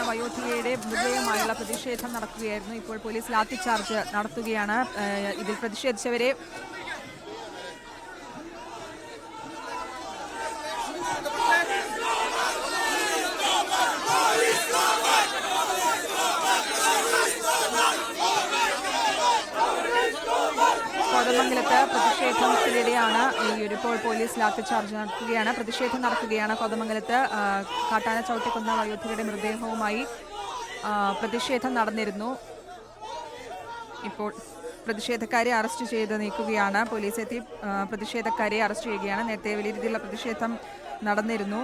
കൊന്ന വയോധികയുടെ മൃതദേഹമായുള്ള പ്രതിഷേധം നടക്കുകയായിരുന്നു. ഇപ്പോൾ പോലീസ് ലാത്തിച്ചാർജ് നടത്തുകയാണ്. ഇതിൽ പ്രതിഷേധിച്ചവരെ കോതമംഗലത്ത് പ്രതിഷേധത്തിനിടെയാണ് ഈ ഒരു ഇപ്പോൾ പോലീസ് ലാത്തി ചാർജ് നടത്തുകയാണ് പ്രതിഷേധം നടക്കുകയാണ് കോതമംഗലത്ത്. കാട്ടാന ചവിട്ടിക്കൊന്ന വയോധികയുടെ മൃതദേഹവുമായി പ്രതിഷേധം നടന്നിരുന്നു. ഇപ്പോൾ പ്രതിഷേധക്കാരെ അറസ്റ്റ് ചെയ്ത് നീക്കുകയാണ്. പോലീസ് എത്തി പ്രതിഷേധക്കാരെ അറസ്റ്റ് ചെയ്യുകയാണ്. നേരത്തെ വലിയ രീതിയിലുള്ള പ്രതിഷേധം നടന്നിരുന്നു.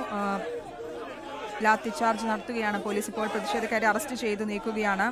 ലാത്തി ചാർജ് നടത്തുകയാണ് പോലീസ്. ഇപ്പോൾ പ്രതിഷേധക്കാരെ അറസ്റ്റ് ചെയ്ത് നീക്കുകയാണ്.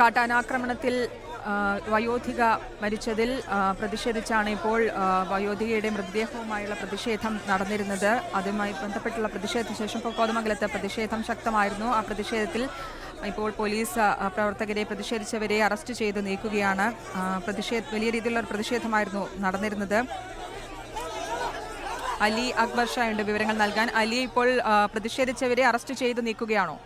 കാട്ടാനാക്രമണത്തിൽ വയോധിക മരിച്ചതിൽ പ്രതിഷേധിച്ചാണ് ഇപ്പോൾ വയോധികയുടെ മൃതദേഹവുമായുള്ള പ്രതിഷേധം നടന്നിരുന്നത്. അതുമായി ബന്ധപ്പെട്ടുള്ള പ്രതിഷേധത്തിന് ശേഷം ഇപ്പോൾ കോതമംഗലത്ത് പ്രതിഷേധം ശക്തമായിരുന്നു. ആ പ്രതിഷേധത്തിൽ ഇപ്പോൾ പോലീസ് പ്രവർത്തകരെ പ്രതിഷേധിച്ചവരെ അറസ്റ്റ് ചെയ്ത് നീക്കുകയാണ്. പ്രതിഷേധ വലിയ രീതിയിലുള്ള പ്രതിഷേധമായിരുന്നു നടന്നിരുന്നത്. അലി അക്ബർ ഷായുണ്ട് വിവരങ്ങൾ നൽകാൻ. അലി ഇപ്പോൾ പ്രതിഷേധിച്ചവരെ അറസ്റ്റ് ചെയ്ത് നീക്കുകയാണോ?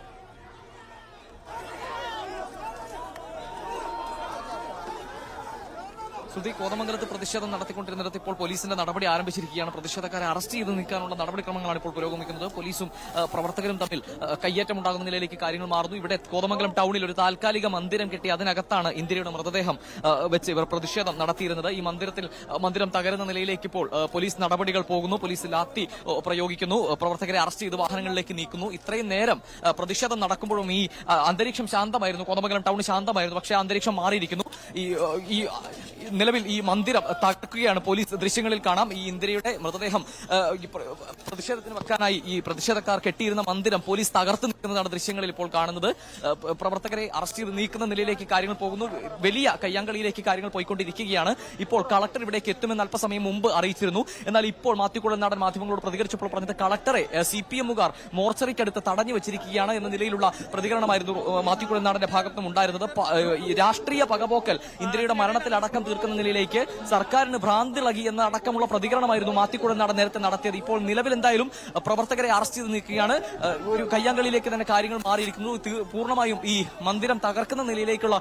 ശ്രുതി കോതമംഗലത്ത് പ്രതിഷേധം നടത്തിക്കൊണ്ടിരുന്നിടത്ത് ഇപ്പോൾ പോലീസിന്റെ നടപടി ആരംഭിച്ചിരിക്കുകയാണ്. പ്രതിഷേധക്കാരെ അറസ്റ്റ് ചെയ്ത് നീക്കാനുള്ള നടപടിക്രമങ്ങളാണ് ഇപ്പോൾ പുരോഗമിക്കുന്നത്. പോലീസും പ്രവർത്തകരും തമ്മിൽ ആ, കയ്യേറ്റം ഉണ്ടാകുന്ന നിലയിലേക്ക് കാര്യങ്ങൾ മാറുന്നു. ഇവിടെ കോതമംഗലം ടൗണിൽ ഒരു താൽക്കാലിക മന്ദിരം കെട്ടി അതിനകത്താണ് ഇന്ദിരയുടെ മൃതദേഹം വെച്ച് ഇവർ പ്രതിഷേധം നടത്തിയിരുന്നത്. ഈ മന്ദിരത്തിൽ മന്ദിരം തകരുന്ന നിലയിലേക്ക് ഇപ്പോൾ പോലീസ് നടപടികൾ പോകുന്നു. പോലീസ് ലാത്തി പ്രയോഗിക്കുന്നു. പ്രവർത്തകരെ അറസ്റ്റ് ചെയ്ത് വാഹനങ്ങളിലേക്ക് നീക്കുന്നു. ഇത്രയും നേരം പ്രതിഷേധം നടക്കുമ്പോഴും ഈ അന്തരീക്ഷം ശാന്തമായിരുന്നു. കോതമംഗലം ടൗൺ ശാന്തമായിരുന്നു. പക്ഷേ അന്തരീക്ഷം മാറിയിരിക്കുന്നു. ഈ നിലവിൽ ഈ മന്ദിരം തകർക്കുകയാണ്. പോലീസ് ദൃശ്യങ്ങളിൽ കാണാം. ഈ ഇന്ദിരയുടെ മൃതദേഹം പ്രതിഷേധത്തിന് വെക്കാനായി ഈ പ്രതിഷേധക്കാർ കെട്ടിയിരുന്ന മന്ദിരം പോലീസ് തകർത്ത് നിൽക്കുന്നതാണ് ദൃശ്യങ്ങളിൽ ഇപ്പോൾ കാണുന്നത്. പ്രവർത്തകരെ അറസ്റ്റ് ചെയ്ത് നീക്കുന്ന നിലയിലേക്ക് കാര്യങ്ങൾ പോകുന്നു. വലിയ കയ്യാങ്കളിയിലേക്ക് കാര്യങ്ങൾ പോയിക്കൊണ്ടിരിക്കുകയാണ്. ഇപ്പോൾ കളക്ടർ ഇവിടേക്ക് എത്തുമെന്ന് അല്പസമയം മുമ്പ് അറിയിച്ചിരുന്നു. എന്നാൽ ഇപ്പോൾ മാത്യുക്കുഴനാടൻ മാധ്യമങ്ങളോട് പ്രതികരിച്ചപ്പോൾ പറഞ്ഞത് കളക്ടറെ സി പി എമ്മുകാർ മോർച്ചറിക്കടുത്ത് തടഞ്ഞു വെച്ചിരിക്കുകയാണ് എന്ന നിലയിലുള്ള പ്രതികരണമായിരുന്നു ആ, മാത്യുക്കുഴനാടന്റെ ഭാഗത്തും ഉണ്ടായിരുന്നത് രാഷ്ട്രീയ പകപോക്കൽ ഇന്ദിരയുടെ മരണത്തിൽ അടക്കം തീർക്കുന്ന നിലയിലേക്ക് സർക്കാരിന് ഭ്രാന്തിളകി എന്ന അടക്കമുള്ള പ്രതികരണമായിരുന്നു മാത്തിക്കുഴനാടൻ നേരത്തെ നടത്തിയത്. ഇപ്പോൾ നിലവിൽ എന്തായാലും പ്രവർത്തകരെ അറസ്റ്റ് ചെയ്ത് നിൽക്കുകയാണ്. ഒരു കയ്യാങ്കളിയിലേക്ക് തന്നെ കാര്യങ്ങൾ മാറിയിരിക്കുന്നു. പൂർണമായും ഈ മന്ദിരം തകർക്കുന്ന നിലയിലേക്കുള്ള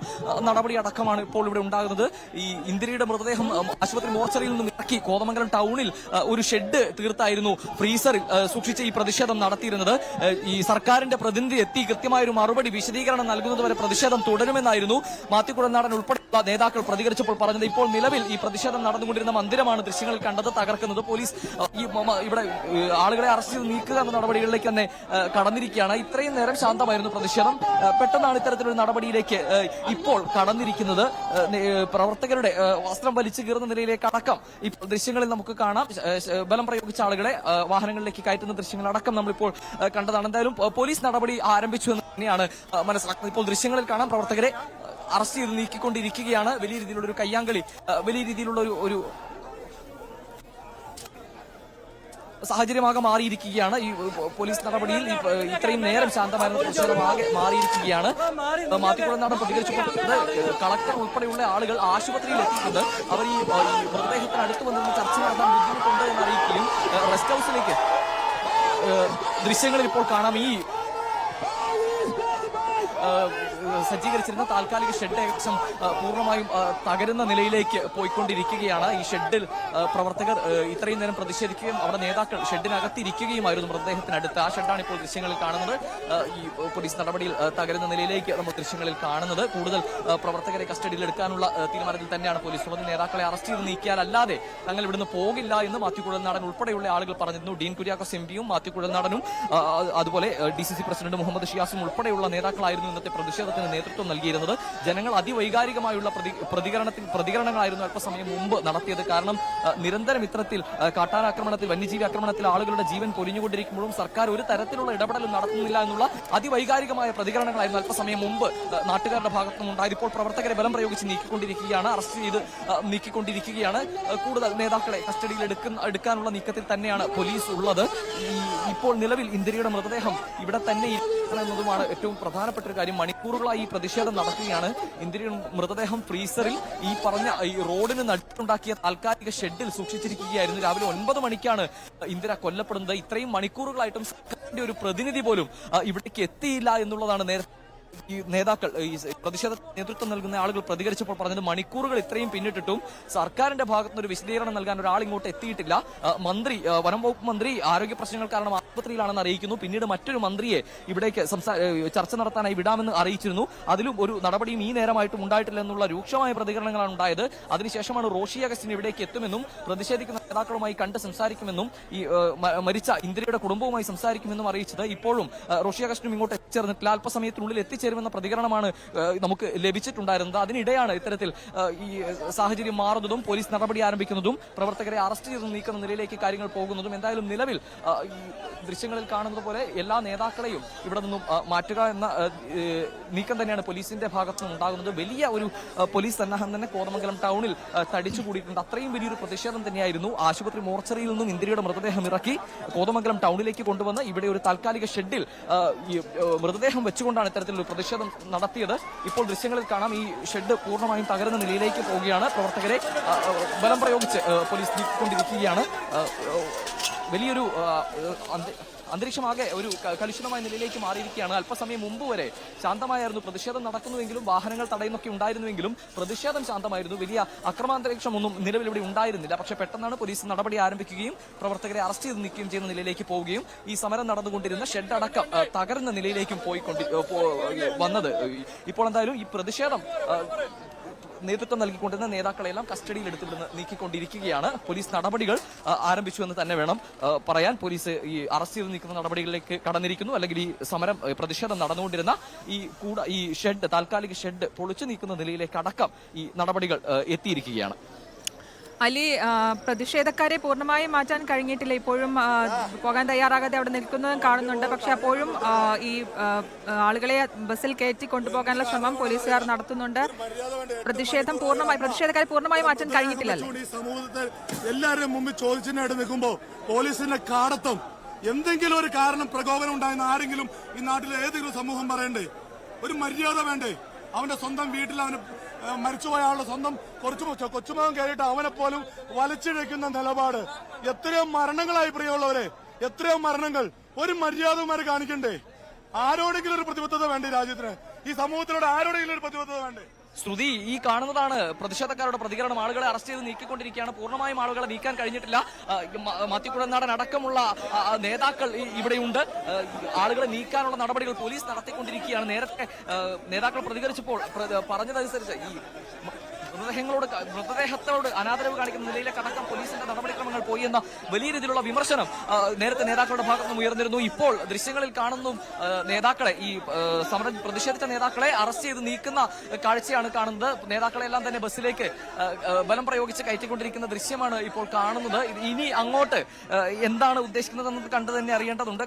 നടപടി അടക്കമാണ് ഇപ്പോൾ ഇവിടെ ഉണ്ടാകുന്നത്. ഈ ഇന്ദിരയുടെ മൃതദേഹം ആശുപത്രി മോർച്ചറിയിൽ നിന്നും ഇറക്കി കോതമംഗലം ടൗണിൽ ഒരു ഷെഡ് തീർത്തായിരുന്നു ഫ്രീസറിൽ സൂക്ഷിച്ച് ഈ പ്രതിഷേധം നടത്തിയിരുന്നത്. ഈ സർക്കാരിന്റെ പ്രതിനിധി എത്തി കൃത്യമായ ഒരു മറുപടി വിശദീകരണം നൽകുന്നതുവരെ പ്രതിഷേധം തുടരുമെന്നായിരുന്നു മാത്തിക്കുടനാടൻ ഉൾപ്പെടെയുള്ള നേതാക്കൾ പ്രതികരിച്ചപ്പോൾ പറഞ്ഞത്. ഇപ്പോൾ നിലവിൽ ഈ പ്രതിഷേധം നടന്നുകൊണ്ടിരുന്ന മന്ദിരമാണ് ദൃശ്യങ്ങൾ കണ്ടത് തകർക്കുന്നത് പോലീസ്. ഈ ഇവിടെ ആളുകളെ അറസ്റ്റ് ചെയ്ത് നീക്കുക എന്ന നടപടികളിലേക്ക് തന്നെ കടന്നിരിക്കുകയാണ്. ഇത്രയും നേരം ശാന്തമായിരുന്നു പ്രതിഷേധം. പെട്ടെന്നാണ് ഇത്തരത്തിലൊരു നടപടിയിലേക്ക് ഇപ്പോൾ കടന്നിരിക്കുന്നത്. പ്രവർത്തകരുടെ വസ്ത്രം വലിച്ചു കീറുന്ന നിലയിലേക്ക് അടക്കം. ഇപ്പോൾ ദൃശ്യങ്ങളിൽ നമുക്ക് കാണാം. ബലം പ്രയോഗിച്ച ആളുകളെ വാഹനങ്ങളിലേക്ക് കയറ്റുന്ന ദൃശ്യങ്ങൾ അടക്കം നമ്മളിപ്പോൾ കണ്ടതാണ്. എന്തായാലും പോലീസ് നടപടി ആരംഭിച്ചു എന്ന് തന്നെയാണ് മനസ്സിലാക്കുന്നത്. ഇപ്പോൾ ദൃശ്യങ്ങളിൽ കാണാം പ്രവർത്തകരെ അറസ്റ്റ് ചെയ്ത് നീക്കിക്കൊണ്ടിരിക്കുകയാണ്. വലിയ രീതിയിലുള്ള ഒരു കയ്യാങ്കളി വലിയ രീതിയിലുള്ള ഒരു ഒരു സാഹചര്യമാകെ മാറിയിരിക്കുകയാണ്. ഈ പോലീസ് നടപടിയിൽ ഇത്രയും നേരം ശാന്തമായിരുന്ന പ്രതിഷേധമാകെ മാറിയിരിക്കുകയാണ്. മാത്തിക്കുളനാട് പ്രതികരിച്ചുകൊണ്ടിരുന്നത് കളക്ടർ ഉൾപ്പെടെയുള്ള ആളുകൾ ആശുപത്രിയിൽ എത്തിയിട്ടുണ്ട്. അവർ ഈ മൃതദേഹത്തിന് അടുത്ത് വന്നിരുന്ന ചർച്ച നടത്താൻ ബുദ്ധിമുട്ടുണ്ട് എന്നറിയിക്കുകയും റെസ്റ്റ് ഹൗസിലേക്ക് ദൃശ്യങ്ങളിൽ ഇപ്പോൾ കാണാം. ഈ സജ്ജീകരിച്ചിരുന്ന താൽക്കാലിക ഷെഡ് ഏകദേശം പൂർണമായും തകരുന്ന നിലയിലേക്ക് പോയിക്കൊണ്ടിരിക്കുകയാണ്. ഈ ഷെഡിൽ പ്രവർത്തകർ ഇത്രയും നേരം പ്രതിഷേധിക്കുകയും അവിടെ നേതാക്കൾ ഷെഡിനകത്തിരിക്കുകയുമായിരുന്നു മൃതദേഹത്തിനടുത്ത്. ആ ഷെഡാണ് ഇപ്പോൾ ദൃശ്യങ്ങളിൽ കാണുന്നത്. ഈ പോലീസ് നടപടിയിൽ തകരുന്ന നിലയിലേക്ക് നമ്മൾ ദൃശ്യങ്ങളിൽ കാണുന്നത്. കൂടുതൽ പ്രവർത്തകരെ കസ്റ്റഡിയിൽ എടുക്കാനുള്ള തീരുമാനത്തിൽ തന്നെയാണ് പോലീസ് ഉള്ളത് നേതാക്കളെ അറസ്റ്റ് ചെയ്ത് നീക്കിയാൽ അല്ലാതെ തങ്ങൾ ഇവിടുന്ന് പോകില്ല എന്ന് മാത്യു കുഴൽനാടൻ ഉൾപ്പെടെയുള്ള ആളുകൾ പറഞ്ഞിരുന്നു. ഡീൻ കുര്യാക്കോസ് എം പിയും മാത്യു കുഴൽനാടനും ആ, അതുപോലെ D C C president Muhammad ഷിയാസും ഉൾപ്പെടെയുള്ള നേതാക്കളായിരുന്നു ഇന്നത്തെ പ്രതിഷേധത്തിന് നേതൃത്വം നൽകിയിരുന്നത്. ജനങ്ങൾ അതിവൈകാരികമായുള്ള പ്രതി പ്രതികരണത്തിൽ പ്രതികരണങ്ങളായിരുന്നു അല്പസമയം മുമ്പ് നടത്തിയത്. കാരണം നിരന്തരം ഇത്തരത്തിൽ കാട്ടാനാക്രമണത്തിൽ വന്യജീവി ആക്രമണത്തിൽ ആളുകളുടെ ജീവൻ പൊലിഞ്ഞുകൊണ്ടിരിക്കുമ്പോഴും സർക്കാർ ഒരു തരത്തിലുള്ള ഇടപെടലും നടത്തുന്നില്ല എന്നുള്ള അതിവൈകാരികമായ പ്രതികരണങ്ങളായിരുന്നു അല്പസമയം മുമ്പ് നാട്ടുകാരുടെ ഭാഗത്തു നിന്നുണ്ടായത്. ഇപ്പോൾ പ്രവർത്തകരെ ബലം പ്രയോഗിച്ച് നീക്കിക്കൊണ്ടിരിക്കുകയാണ് അറസ്റ്റ് ചെയ്ത് നീക്കിക്കൊണ്ടിരിക്കുകയാണ്. കൂടുതൽ നേതാക്കളെ കസ്റ്റഡിയിൽ എടുക്കുന്ന എടുക്കാനുള്ള നീക്കത്തിൽ തന്നെയാണ് പോലീസ് ഉള്ളത്. ഇപ്പോൾ നിലവിൽ ഇന്ദിരയുടെ മൃതദേഹം ഇവിടെ തന്നെ എന്നതുമാണ് ഏറ്റവും പ്രധാനപ്പെട്ട ഒരു കാര്യം. മണിക്കൂറുകളായി ഈ പ്രതിഷേധം നടക്കുകയാണ്. ഇന്ദിരയുടെ മൃതദേഹം ഫ്രീസറിൽ ഈ പറഞ്ഞ ഈ റോഡിന് നടുക്കുണ്ടാക്കിയ താൽക്കാലിക ഷെഡിൽ സൂക്ഷിച്ചിരിക്കുകയായിരുന്നു. രാവിലെ ഒൻപത് മണിക്കാണ് ഇന്ദിര കൊല്ലപ്പെടുന്നത്. ഇത്രയും മണിക്കൂറുകളായിട്ടും സർക്കാരിന്റെ ഒരു പ്രതിനിധി പോലും ഇവിടേക്ക് എത്തിയില്ല എന്നുള്ളതാണ് നേരത്തെ ഈ നേതാക്കൾ ഈ പ്രതിഷേധ നേതൃത്വം നൽകുന്ന ആളുകൾ പ്രതികരിച്ചപ്പോൾ പറഞ്ഞത് മണിക്കൂറുകൾ ഇത്രയും പിന്നിട്ടിട്ടും സർക്കാരിന്റെ ഭാഗത്ത് നിന്ന് ഒരു വിശദീകരണം നൽകാൻ ഒരാൾ ഇങ്ങോട്ട് എത്തിയിട്ടില്ല. മന്ത്രി വനം വകുപ്പ് മന്ത്രി ആരോഗ്യ പ്രശ്നങ്ങൾ കാരണം ആശുപത്രിയിലാണെന്ന് അറിയിക്കുന്നു. പിന്നീട് മറ്റൊരു മന്ത്രിയെ ഇവിടേക്ക് ചർച്ച നടത്താനായി വിടാമെന്ന് അറിയിച്ചിരുന്നു. അതിലും ഒരു നടപടിയും ഈ നേരമായിട്ടും ഉണ്ടായിട്ടില്ല എന്നുള്ള രൂക്ഷമായ പ്രതികരണങ്ങളാണ് ഉണ്ടായത്. അതിനുശേഷമാണ് റോഷി അഗസ്റ്റിൻ ഇവിടേക്ക് എത്തുമെന്നും പ്രതിഷേധിക്കുന്ന നേതാക്കളുമായി കണ്ട് സംസാരിക്കുമെന്നും ഈ മരിച്ച ഇന്ദിരയുടെ കുടുംബവുമായി സംസാരിക്കുമെന്നും അറിയിച്ചത്. ഇപ്പോഴും റോഷി അഗസ്റ്റിനും ഇങ്ങോട്ട് എത്തിച്ചേർന്നിട്ടില്ല. അല്പസമയത്തിനുള്ളിൽ എത്തിച്ചേരുമെന്ന പ്രതികരണമാണ് നമുക്ക് ലഭിച്ചിട്ടുണ്ടായിരുന്നത്. അതിനിടെയാണ് ഇത്തരത്തിൽ ഈ സാഹചര്യം മാറുന്നതും പോലീസ് നടപടി ആരംഭിക്കുന്നതും പ്രവർത്തകരെ അറസ്റ്റ് ചെയ്ത് നീക്കുന്ന നിലയിലേക്ക് കാര്യങ്ങൾ പോകുന്നതും എന്തായാലും നിലവിൽ ദൃശ്യങ്ങളിൽ കാണുന്നത് പോലെ എല്ലാ നേതാക്കളെയും ഇവിടെ നിന്നും മാറ്റുക എന്ന നീക്കം തന്നെയാണ് പോലീസിന്റെ ഭാഗത്തു നിന്നുണ്ടാകുന്നത്. വലിയ ഒരു പോലീസ് സന്നാഹം തന്നെ കോതമംഗലം ടൗണിൽ തടിച്ചുകൂടിയിട്ടുണ്ട് അത്രയും വലിയൊരു പ്രതിഷേധം തന്നെയായിരുന്നു. ആശുപത്രി മോർച്ചറിയിൽ നിന്നും ഇന്ദിരയുടെ മൃതദേഹം ഇറക്കി കോതമംഗലം ടൗണിലേക്ക് കൊണ്ടുവന്ന് ഇവിടെ ഒരു താൽക്കാലിക ഷെഡിൽ മൃതദേഹം വെച്ചുകൊണ്ടാണ് ഇത്തരത്തിലൊരു പ്രതിഷേധം നടത്തിയത്. ഇപ്പോൾ ദൃശ്യങ്ങളിൽ കാണാം ഈ ഷെഡ് പൂർണമായും തകരുന്ന നിലയിലേക്ക് പോവുകയാണ്. പ്രവർത്തകരെ ബലം പ്രയോഗിച്ച് പോലീസ് നീക്കിക്കൊണ്ടിരിക്കുകയാണ്. വലിയൊരു അന്തരീക്ഷമാകെ ഒരു കലുഷിതമായ നിലയിലേക്ക് മാറിയിരിക്കുകയാണ്. അല്പസമയം മുമ്പ് വരെ ശാന്തമായിരുന്നു. പ്രതിഷേധം നടക്കുന്നുവെങ്കിലും വാഹനങ്ങൾ തടയുന്നൊക്കെ ഉണ്ടായിരുന്നുവെങ്കിലും പ്രതിഷേധം ശാന്തമായിരുന്നു. വലിയ അക്രമാന്തരീക്ഷം ഒന്നും നിലവിൽ ഇവിടെ ഉണ്ടായിരുന്നില്ല. പക്ഷേ പെട്ടെന്നാണ് പോലീസ് നടപടി ആരംഭിക്കുകയും പ്രവർത്തകരെ അറസ്റ്റ് ചെയ്ത് നിൽക്കുകയും ചെയ്യുന്ന നിലയിലേക്ക് പോവുകയും ഈ സമരം നടന്നുകൊണ്ടിരുന്ന ഷെഡ് അടക്കം തകരുന്ന നിലയിലേക്കും പോയിക്കൊണ്ടി വന്നത്. ഇപ്പോൾ എന്തായാലും ഈ പ്രതിഷേധം നേതൃത്വം നൽകിക്കൊണ്ടിരുന്ന നേതാക്കളെല്ലാം കസ്റ്റഡിയിൽ എടുത്തുവിടുന്ന് നീക്കിക്കൊണ്ടിരിക്കുകയാണ്. പോലീസ് നടപടികൾ ആരംഭിച്ചു എന്ന് തന്നെ വേണം പറയാൻ. പോലീസ് ഈ അറസ്റ്റ് ചെയ്ത് നീക്കുന്ന നടപടികളിലേക്ക് കടന്നിരിക്കുന്നു. അല്ലെങ്കിൽ ഈ സമരം പ്രതിഷേധം നടന്നുകൊണ്ടിരുന്ന ഈ കൂട ഈ ഷെഡ് താൽക്കാലിക ഷെഡ് പൊളിച്ചു നീക്കുന്ന നിലയിലേക്ക് അടക്കം ഈ നടപടികൾ എത്തിയിരിക്കുകയാണ്. അലി പ്രതിഷേധക്കാരെ പൂർണമായും മാറ്റാൻ കഴിഞ്ഞിട്ടില്ല. ഇപ്പോഴും പോകാൻ തയ്യാറാകാതെ അവിടെ നിൽക്കുന്നതും കാണുന്നുണ്ട്. പക്ഷെ അപ്പോഴും ഈ ആളുകളെ ബസ്സിൽ കയറ്റി കൊണ്ടുപോകാനുള്ള ശ്രമം പോലീസുകാർ നടത്തുന്നുണ്ട്. പ്രതിഷേധം പൂർണമായി പ്രതിഷേധക്കാരെ പൂർണമായി മാറ്റാൻ കഴിഞ്ഞിട്ടില്ലല്ലേ. സമൂഹത്തിൽ സമൂഹത്തെ എല്ലാവരുടെയും മുമ്പിൽ ചോദിച്ചിനായിട്ട് നിൽക്കുമ്പോ പോലീസിന്റെ കാടത്തം എന്തെങ്കിലും ഒരു കാരണം പ്രകോപനം ഉണ്ടായെന്ന് ആരെങ്കിലും ഈ നാട്ടിലെ ഏതെങ്കിലും സമൂഹം പറയണ്ടേ? ഒരു മര്യാദ വേണ്ടേ? അവന്റെ സ്വന്തം വീട്ടിൽ അവന് മരിച്ചുപോയ ആളുടെ സ്വന്തം കുറച്ചു കൊച്ചുമകൻ കയറിയിട്ട് അവനെ പോലും വലിച്ചിഴയ്ക്കുന്ന നിലപാട്. എത്രയോ മരണങ്ങളായി പ്രിയമുള്ളവരെ എത്രയോ മരണങ്ങൾ. ഒരു മര്യാദമാര് കാണിക്കണ്ടേ? ആരോടെങ്കിലും ഒരു പ്രതിബദ്ധത വേണ്ടേ രാജ്യത്തിന്? ഈ സമൂഹത്തിനോട് ആരോടെങ്കിലും ഒരു പ്രതിബദ്ധത വേണ്ടേ? ശ്രുതി ഈ കാണുന്നതാണ് പ്രതിഷേധക്കാരുടെ പ്രതികരണം. ആളുകളെ അറസ്റ്റ് ചെയ്ത് നീക്കിക്കൊണ്ടിരിക്കുകയാണ്. പൂർണമായും ആളുകളെ നീക്കാൻ കഴിഞ്ഞിട്ടില്ല. ആ, മ- മാത്യു കുഴനാടൻ അടക്കമുള്ള നേതാക്കൾ ഇവിടെയുണ്ട്. ആളുകളെ നീക്കാനുള്ള നടപടികൾ പോലീസ് നടത്തിക്കൊണ്ടിരിക്കുകയാണ്. നേരത്തെ നേതാക്കൾ പ്രതികരിച്ചപ്പോൾ പ്ര- പറഞ്ഞതനുസരിച്ച് ഈ മൃതദേഹങ്ങളോട് മൃതദേഹത്തോട് അനാദരവ് കാണിക്കുന്ന നിലയിലേക്ക് കടക്കം പോലീസിന്റെ നടപടിക്രമങ്ങൾ പോയി എന്ന വലിയ രീതിയിലുള്ള വിമർശനം നേരത്തെ നേതാക്കളുടെ ഭാഗത്തു നിന്നും ഉയർന്നിരുന്നു. ഇപ്പോൾ ദൃശ്യങ്ങളിൽ കാണുന്നു നേതാക്കളെ ഈ സമര പ്രതിഷേധിച്ച നേതാക്കളെ അറസ്റ്റ് ചെയ്ത് നീക്കുന്ന കാഴ്ചയാണ് കാണുന്നത്. നേതാക്കളെ എല്ലാം തന്നെ ബസ്സിലേക്ക് ബലം പ്രയോഗിച്ച് കയറ്റിക്കൊണ്ടിരിക്കുന്ന ദൃശ്യമാണ് ഇപ്പോൾ കാണുന്നത്. ഇനി അങ്ങോട്ട് എന്താണ് ഉദ്ദേശിക്കുന്നതെന്ന് കണ്ടു തന്നെ അറിയേണ്ടതുണ്ട്.